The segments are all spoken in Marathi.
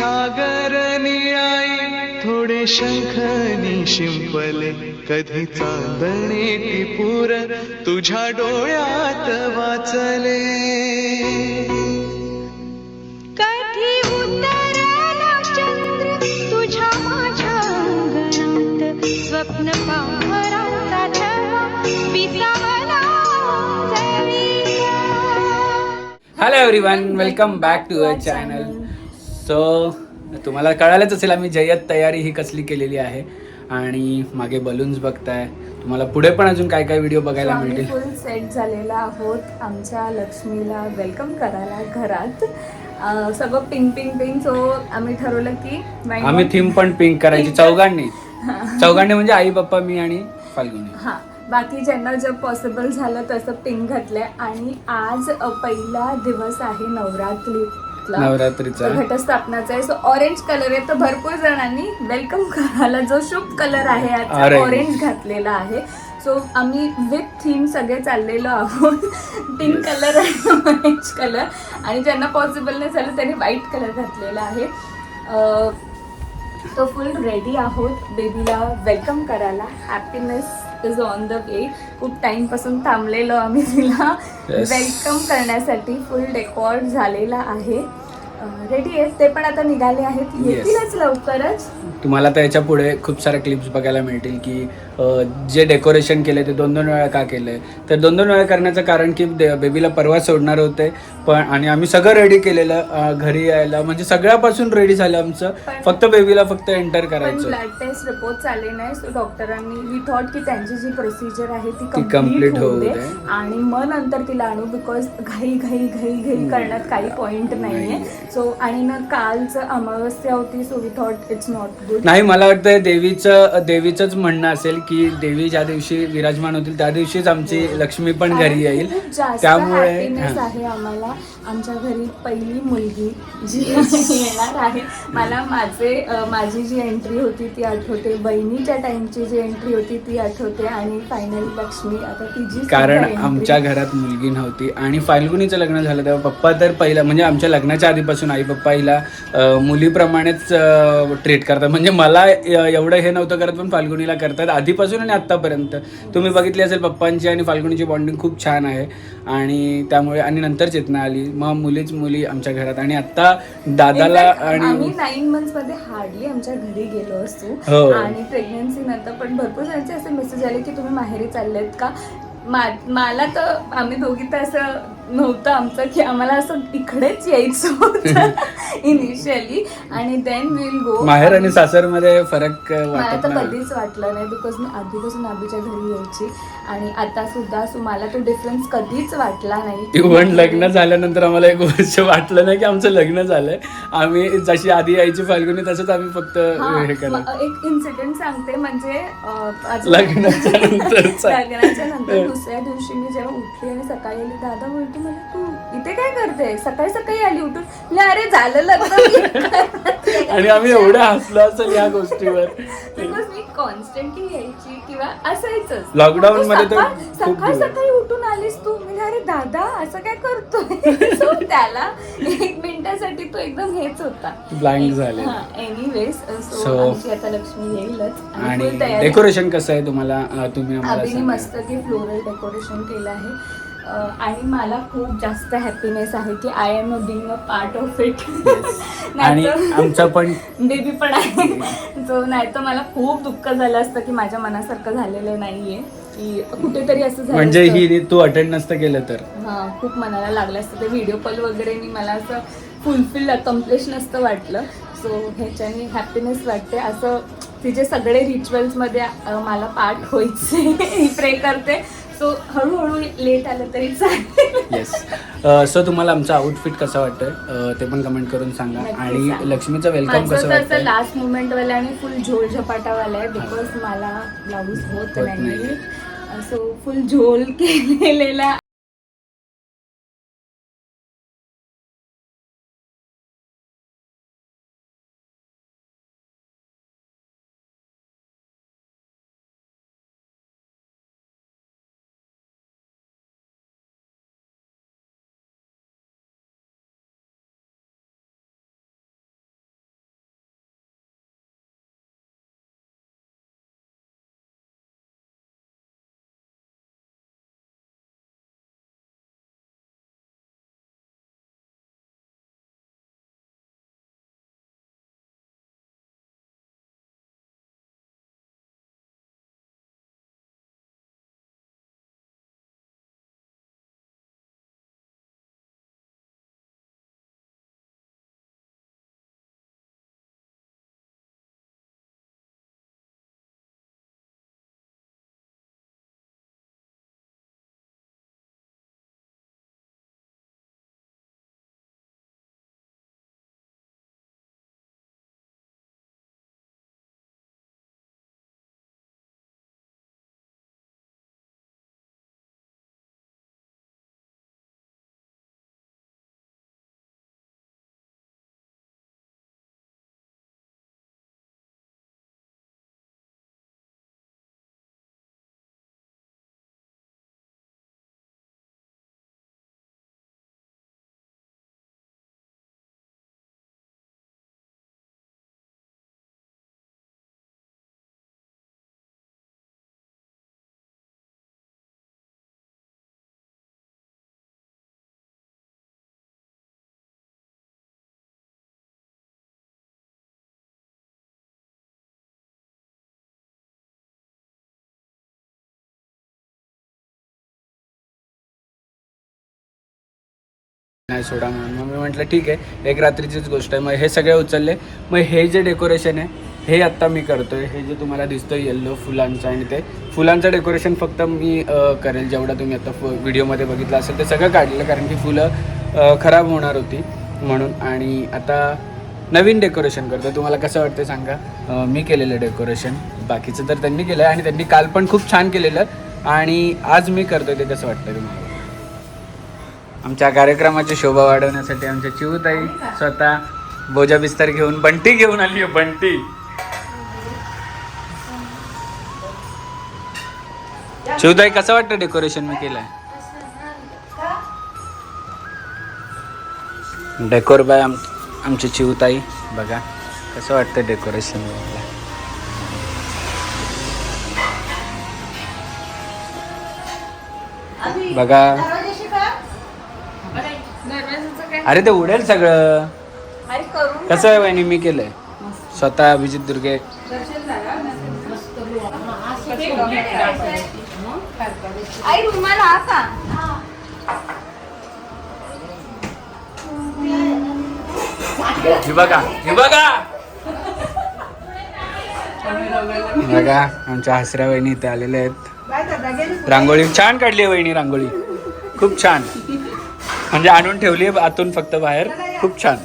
सागर निळाई थोडे शंखनी शिंपले कधी चांदणे ती पूर तुझ्या डोळ्यात वाचले. कधी उतरला चंद्र तुझ्या माझ्या अंगणात? स्वप्न विसावला. Hello everyone welcome back to our channel so तुम्हाला कळालंच असेल आम्ही जय्यत तयारी ही कसली केलेली आहे आणि मागे बलून्स बघताय. तुम्हाला पुढे पण अजून काय काय व्हिडिओ बघायला मिळतील. फुल सेट झालेला आहोत आमच्या लक्ष्मीला वेलकम करायला घरात. सगळं पिंक पिंक पिंक सो आम्ही ठरवलं की आम्ही थीम पण पिंक करायची. चौघांनी. चौघांनी म्हणजे आई पप्पा मी आणि फाल्गुनी. हा. बाकी ज्यांना जर पॉसिबल झालं तसं पिंक घातलंय. आणि आज पहिला दिवस आहे नवरात्रीतला नवरात्रीचा. घटस्थापनाचा आहे सो ऑरेंज कलर आहे. तर भरपूर जणांनी वेलकम करायला जो शुभ कलर आहे. ऑरेंज घातलेला आहे. सो आम्ही विथ थीम सगळे चाललेलो आहोत. पिंक कलर आणि ऑरेंज कलर आणि ज्यांना पॉसिबल नाही झालं त्यांनी व्हाईट कलर घातलेला आहे. तो फुल रेडी आहोत. बेबीला वेलकम करायला. Happiness is on the way खूप टाईमपासून थांबलेलो आम्ही तिला. वेलकम करण्यासाठी फुल डेकॉर्ड झालेला आहे. रेडी आहेत ते पण आता निघाले आहेत. येतीलच लवकरच. तुम्हाला आता याच्यापुढे खूप साऱ्या क्लिप्स बघायला मिळतील की अं, जे डेकोरेशन केले ते दोन दोन वेळा का केलंय? तर दोन दोन वेळा करण्याचं कारण की बेबीला परवा सोडणार होते पण आणि आम्ही सगळं रेडी केलेलं अं, घरी यायला म्हणजे सगळ्यापासून रेडी झालं आमचं. पण- फक्त बेबीला फक्त एंटर पण करायचं ब्लड टेस्ट रिपोर्ट आले नाही सो डॉक्टरांनी वी थॉट की त्यांची जी प्रोसिजर आहे ती complete कंप्लीट होऊ होऊ दे. दे. आणि मग नंतर तिला आणू बिकॉज घाई घाई घाई घाई करण्यात काही पॉइंट नाहीये. सो आणि ना कालचं अमावस्या होती so we thought it's not good नाही मला वाटतं देवीचं देवीचंच म्हणणं असेल की देवी ज्या दिवशी विराजमान होतील त्या दिवशीच आमची लक्ष्मी पण घरी येईल. त्यामुळे. आहे आम्हाला. आमच्या घरी पहिली मुलगी जी येणार आहे. मला माझे माझी जी एंट्री होती ती आठवते. बहिणीच्या टाइमची जी एंट्री होती ती आठवते. आणि फायनली लक्ष्मी आता तिची कारण. आमच्या घरात मुलगी नव्हती. आणि फाल्गुनीचं लग्न झालं तेव्हा पप्पा तर पहिलं म्हणजे आमच्या लग्नाच्या आधीपासून आई पप्पा हिला मुलीप्रमाणेच ट्रीट करतात. म्हणजे मला एवढं हे नव्हतं करत पण फाल्गुनीला करतात. आधीपासून आणि आत्तापर्यंत. तुम्ही बघितली असेल पप्पांची आणि फाल्गुनीची बॉन्डिंग खूप छान आहे. आणि त्यामुळे आणि नंतर चेतना आली. मग मुलीच मुली आमच्या घरात. आणि आत्ता दादाला आणि नाईन मंथ्समध्ये हार्डली आमच्या घरी गेलो असतो. हो. आणि प्रेग्नन्सी नंतर पण भरपूर जणांचे असे मेसेज आले की तुम्ही माहेरी चाललेत का? मा- मला तर आम्ही दोघी तर असं नव्हतं आमचं की आम्हाला असं इकडेच यायचं होतं इनिशियली आणि देन विल गो माहेर आणि सासरमध्ये फरक मला तर कधीच वाटलं नाही बिकॉज मी आधीपासून आबीच्या घरी यायची. आणि आता सुद्धा सो मला तो डिफरन्स कधीच वाटला नाही. इव्हन लग्न झाल्यानंतर आम्हाला एक वर्ष वाटलं नाही की आमचं लग्न झालंय. आम्ही जशी आधी यायची फाल्गुनी तसंच आम्ही फक्त हा, म- एक इन्सिडेंट सांगते. म्हणजे. लग्नाच्या नंतर. दुसऱ्या दिवशी मी जेव्हा उठली आणि सकाळी आली दादा बोलतो मला तू इथे काय करते सकाळी सकाळी आली उठून. अरे झालं लग्न. आणि आम्ही एवढं हसलो असेल या गोष्टीवर. बिकॉज मी कॉन्स्टंटली यायची किंवा असायचंच. मग तू मध्ये तर सकाळ-. सकाळी उठून आलीस तू. म्हणजे अरे दादा असं काय करतोय? So त्याला एक मिनिटासाठी तो एकदम हेच होता. Blank झाले. एनिवेज So- सो आमची आता लक्ष्मी येईलच. आणि full तयारी- डेकोरेशन कसं आहे तुम्हाला अं, तुम्ही आम्हाला अभिनी सांगा. मस्त की फ्लोरल डेकोरेशन केलं आहे. अं, आणि मला खूप जास्त हॅपीनेस आहे की I am a being a part of it आणि आमचा पण बेबी पण आहे. जो नाही तर मला खूप दुःख झालं असतं की माझ्या मनासारखं झालेलं नाहीये. की कुठेतरी असं झालं म्हणजे असतं. ही तू अटेंड नसतं केलं तर. हा खूप मनाला लागलं असतं. ते व्हिडिओ कॉल वगैरे मी मला असं फुलफिल अकम्प्लिश नसतं वाटलं. सो ह्याच्याने हॅपीनेस वाटते. असं तिचे सगळे रिच्युअल्समध्ये मला पार्ट व्हायचे. प्रे करते. सो हळूहळू लेट आलं तरी चालेल. येस सो तुम्हाला आमचा आउटफिट कसं वाटतंय? ते पण कमेंट करून सांगा. नक्की आणि सांगा. लक्ष्मीचं वेलकम कसं वाटतंय? लास्ट मुमेंटवाला आणि फुल झोल झपाटावाला आहे बिकॉज मला ब्लाऊज होत होत नाही. सो फुल झोल केलेला नाही सोडा म्हणून. मग मी म्हटलं ठीक आहे एक रात्रीचीच गोष्ट आहे. मग हे सगळे उचलले. मग हे जे डेकोरेशन आहे हे आत्ता मी करतोय. हे जे तुम्हाला दिसतं येल्लो फुलांचं आणि ते. फुलांचं डेकोरेशन फक्त मी करेल जेवढं तुम्ही आता व्हिडिओमध्ये बघितलं असेल ते सगळं काढलेलं कारण की फुलं खराब होणार होती म्हणून. आणि आता नवीन डेकोरेशन करतो तुम्हाला कसं वाटतं सांगा? मी केलेलं डेकोरेशन बाकीचं तर त्यांनी केलं आहे आणि त्यांनी काल पण खूप छान केलेलं. आणि आज मी करतोय ते कसं वाटतं तुम्हाला? आमच्या कार्यक्रमाची शोभा वाढवण्यासाठी आमच्या चिवताई स्वतः बोजा बिस्तर घेऊन बंटी घेऊन आली आहे बंटी. चिवताई कसं वाटतं डेकोरेशन मी केलंय? डेकोर बाय आम आमची चिवताई बघा कसं वाटतं डेकोरेशन बघा. अरे ते उडेल सगळं. कसं आहे वहिनी मी केलंय. स्वतः अभिजित दुर्गे. आई रुमाल हा का? हे. बघा हे बघा. बघा आमच्या हसऱ्या वहिनी इथे आलेल्या आहेत. रांगोळी छान काढली आहे वहिनी रांगोळी. खूप छान. म्हणजे आणून ठेवली आहे आतून फक्त बाहेर. खूप छान.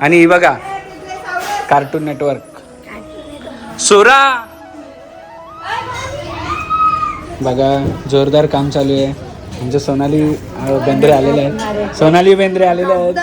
आणि ही बघा कार्टून नेटवर्क सोरा! बघा जोरदार काम चालू आहे. म्हणजे सोनाली बेंद्रे आलेले आहेत. सोनाली बेंद्रे आलेले आहेत.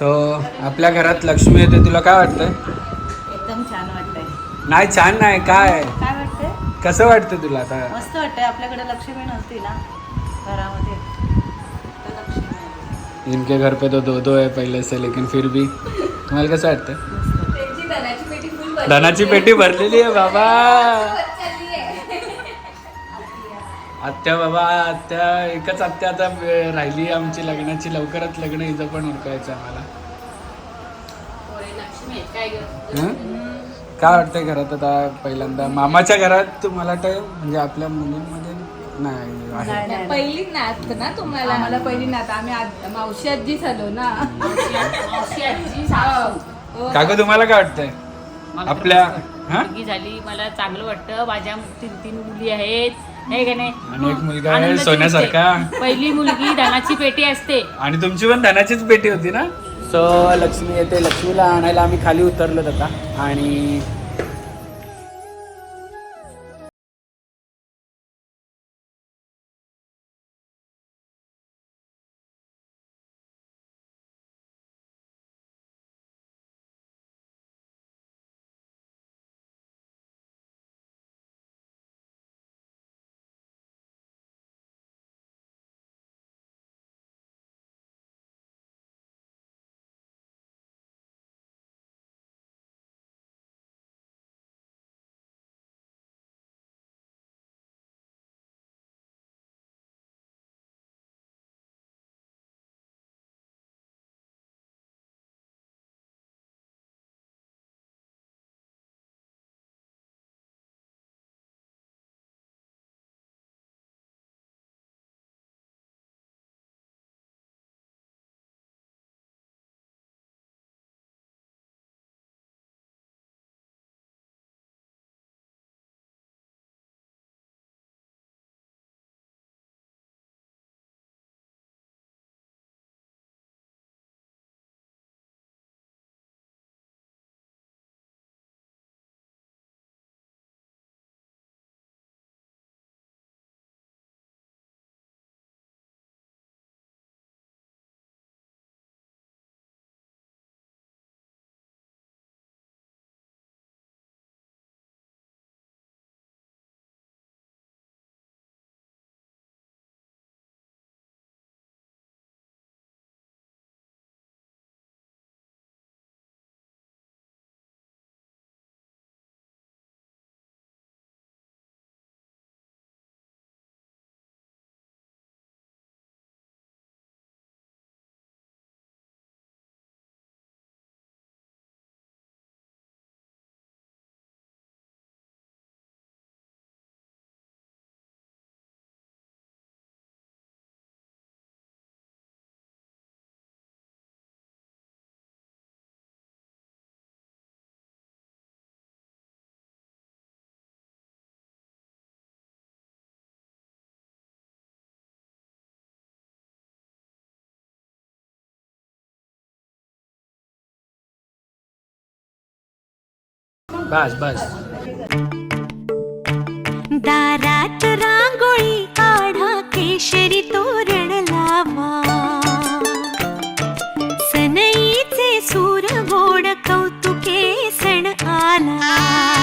सो आपल्या घरात लक्ष्मी येते तुला काय वाटतंय? एकदम छान वाटतंय. नाही छान नाही काय? काय वाटतंय? कसं वाटतं तुला आता? मस्त वाटतंय आपल्याकडे लक्ष्मी नव्हती ना घरामध्ये. तर लक्ष्मी आली. इनके घर पे तो दो दो है पहले से लेकिन फिर भी. तुम्हाला कसं वाटतं धनाची पेटी भरलेली आहे. बाबा. आत्या बाबा आत्या एकच आत्या आता राहिली आहे आमची लग्नाची. लवकरात लग्न हिचं पण उरकायचं आम्हाला? काय वाटतंय घरात आता पहिल्यांदा? मामाच्या घरात तुम्हाला वाटतं म्हणजे आपल्या मुलींमध्ये नाही. पहिली नात ना तुम्हाला? आम्हाला पहिली नात. आम्ही मावशी आजी झालो ना काकू तुम्हाला काय वाटतंय? आपल्या हा? झाली. मला चांगलं वाटतं. माझ्या तीन तीन मुली आहेत. हे का नाही? आणि एक मुलगा आहे आनंदाची सोन्यासारखा. पहिली मुलगी धनाची पेटी असते. आणि तुमची पण धनाचीच पेटी होती ना? सो लक्ष्मी येते लक्ष्मीला आणायला आम्ही खाली उतरलो आता. आणि बस बस. दारात रांगोळी काढा केशरी तोरण लावा. सनईचे सूर गोड कौतुके सण आला.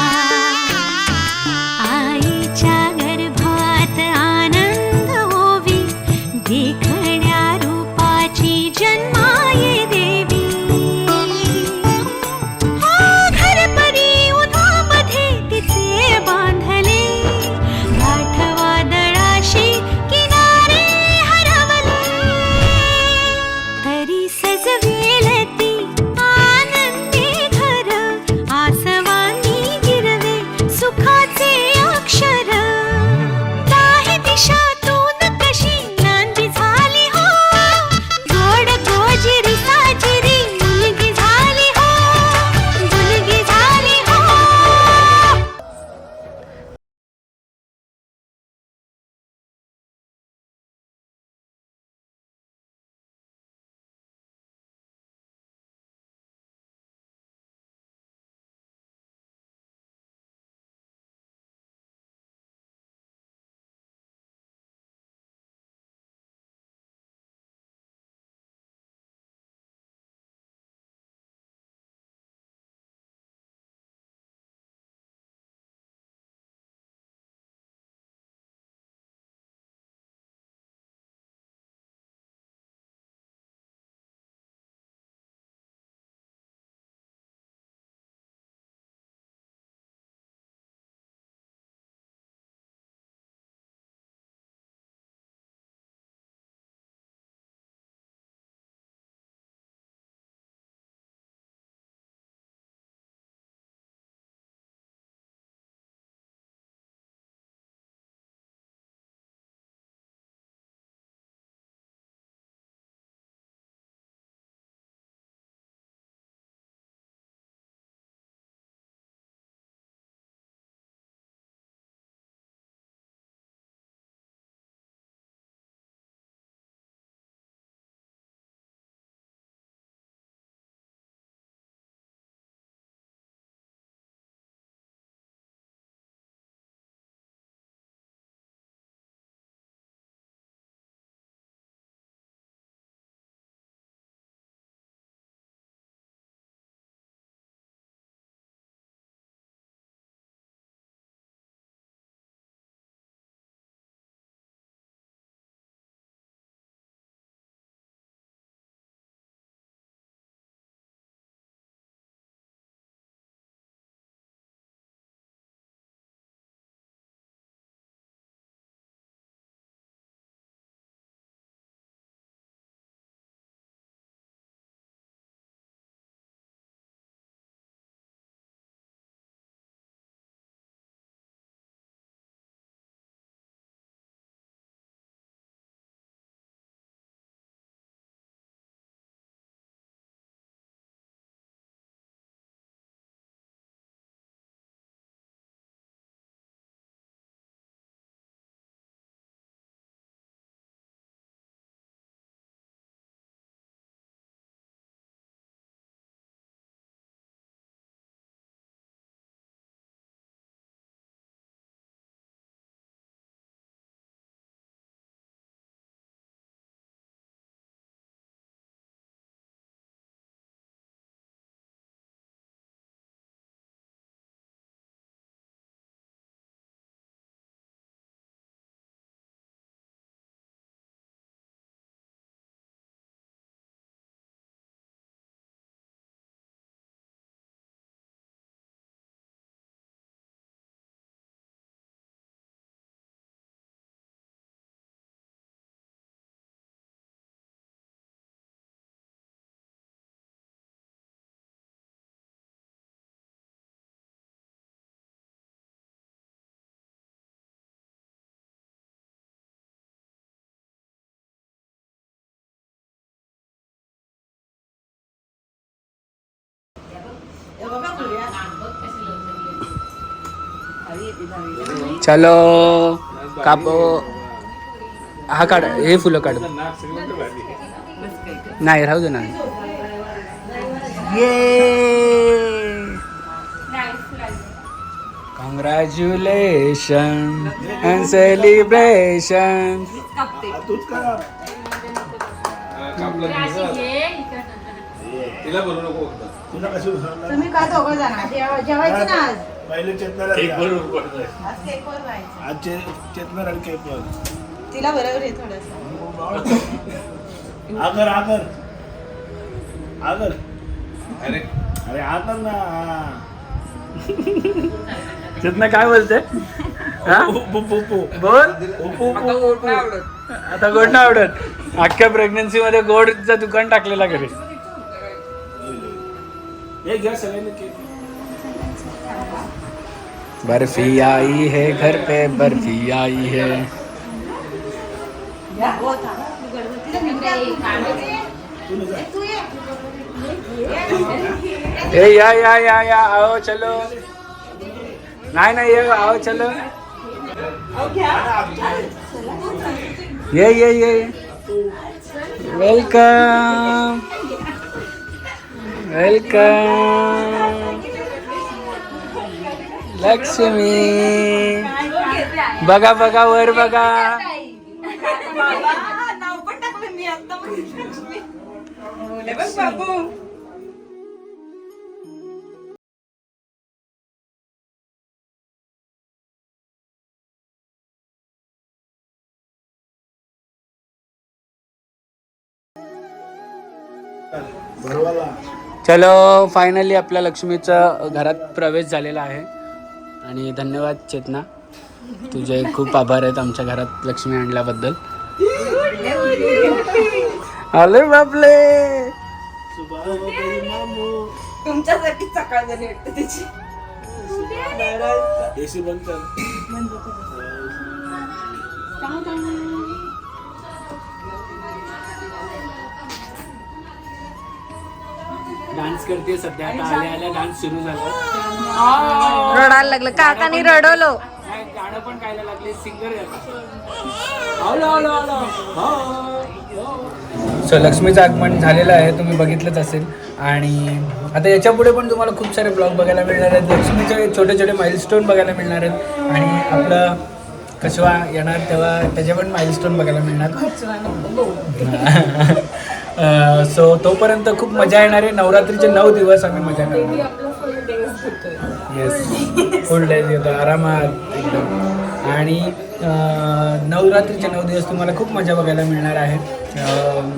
चलो काप हा काढ हे फुलं काढ. नाही राहू दे ना. कॉंग्रॅच्युलेशन अँड सेलिब्रेशन तुम्ही का दोघं जाणार? जेव- जेवायचं ना आज. पहिले केकवर जायचं आज चे चेतनार आणि तिला बरोबर आहे थोडस. आगर आगर. आगर. अरे. अरे आगर ना. चेतना काय बोलते? हा? उप्पू, उप्पू. बोल. उप्पू, उप्पू. आता गोड नाही आवडत. अख्ख्या प्रेग्नन्सी मध्ये गोडचं दुकान टाकलेला घरी. बर्फ़ी आई है घर पे बर्फ़ी आई है। ए या या या या आओ चलो। नाही नाही ये आओ चलो। ये ये ये। वेलकम वेलकम लक्ष्मी बघा बघा वर बघा. बाबू भरवाला चलो फायनली आपल्या लक्ष्मीचं घरात प्रवेश झालेला आहे. आणि धन्यवाद चेतना. तुझे खूप आभार आहेत आमच्या घरात लक्ष्मी आणल्याबद्दल. आले बापले. तुमच्यासाठी सकाळ झाली वाटतं त्याची एसी बंद कर. डान्स करते सध्या आता आल्या आल्या डान्स सुरू झाला. रडायला लागलं. काकानी रडवलं. गाणं पण गायला लागले सिंगर सो लक्ष्मीचं आगमन झालेलं आहे तुम्ही बघितलंच असेल. आणि आता याच्यापुढे पण तुम्हाला खूप सारे ब्लॉग बघायला मिळणार आहेत. लक्ष्मीचे छोटे छोटे माइलस्टोन बघायला मिळणार आहेत. आणि आपलं कशवा येणार तेव्हा त्याचे पण माइलस्टोन बघायला मिळणार. सो तोपर्यंत खूप मजा येणार आहे नवरात्रीचे नऊ दिवस आम्ही मजा फुल डेज घेतोय येस फुल डे येतो आरामात एकदम. आणि नवरात्रीचे नऊ दिवस तुम्हाला खूप मजा बघायला मिळणार आहे अं,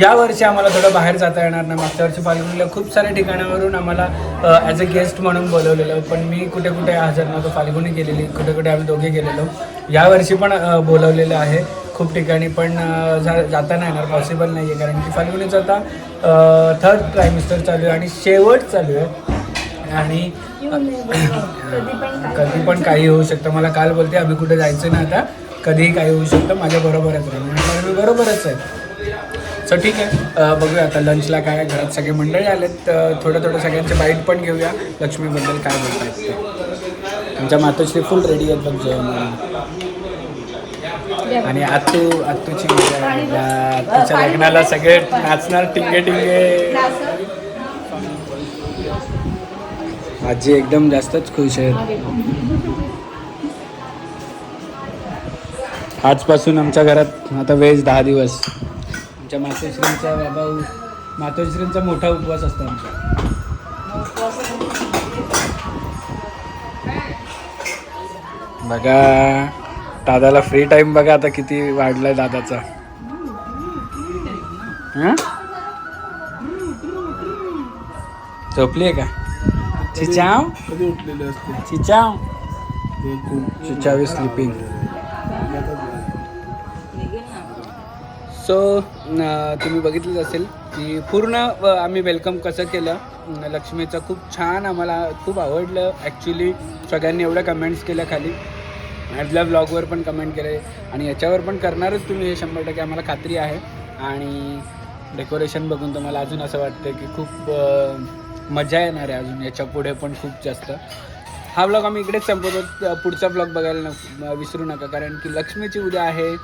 या वर्षी आम्हाला थोडं बाहेर जाता येणार नाही. मागच्या वर्षी फाल्गुनीला खूप साऱ्या ठिकाणावरून आम्हाला ॲज अ गेस्ट म्हणून बोलवलेलं पण मी कुठे कुठे हजर नव्हतो फाल्गुनी गेलेली कुठे कुठे आम्ही दोघे गेलेलो. यावर्षी पण बोलवलेलं आहे. खूप ठिकाणी पण जा जाता नाही येणार. पॉसिबल नाही आहे कारण की फाल्गुनीचं आता थर्ड ट्रायमिस्टर चालू आहे आणि शेवट चालू आहे. आणि कधी पण काही होऊ शकतं. मला काल बोलते आम्ही कुठे जायचं ना आता? कधीही काही होऊ शकतं. माझ्या बरोबरच राहील मी बरोबरच आहे. सो ठीक आहे. बघूया आता लंचला काय घरात सगळे मंडळी आलेत. तर थोडं थोडं सगळ्यांचे बाईट पण घेऊया. लक्ष्मीबद्दल काय बोलतात आमच्या मातोश्री फुल रेडी आहेत बघ जेवण आणि आतू आतूची मजा लग्नाला सगळे नाचणार टिंगे टिंगे आजी एकदम जास्तच खुश आहेत. आजपासून आमच्या घरात आता वेज दहा दिवस. आमच्या मातोश्रींचा बाबा मातोश्रींचा मोठा उपवास असतो आमचा. बघा. दादाला फ्री टाइम बघा आता किती वाढलाय दादाचा. झोपली आहे का? चिचाव? कधी चिचाव ते स्लिपिंग सो तुम्ही बघितलंच असेल की पूर्ण आम्ही वेलकम कसं केलं? लक्ष्मीचं खूप छान आम्हाला खूप आवडलं. ॲक्च्युली सगळ्यांनी एवढ्या कमेंट्स केल्या खाली. आजल्या ब्लॉगवर पण कमेंट केले आणि याच्यावर पण करणारच तुम्ही हे शंभर टक्के. आम्हाला खात्री आहे. आणि डेकोरेशन बघून तुम्हाला अजून असं वाटतं की खूप मजा येणार आहे अजून. याच्यापुढे पण खूप जास्त. हा ब्लॉग आम्ही इकडेच संपवतो. पुढचा ब्लॉग बघायला न विसरू नका. कारण की लक्ष्मीची उद्या आहे.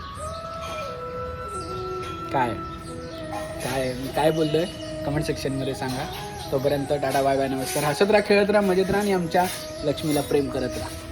काय? काय? मी काय आहे कमेंट सेक्शनमध्ये सांगा. तोपर्यंत टाटा बाय बाय. नमस्कार. हसत राहा खेळत राहा मजेत राहा आणि आमच्या लक्ष्मीला प्रेम करत राहा.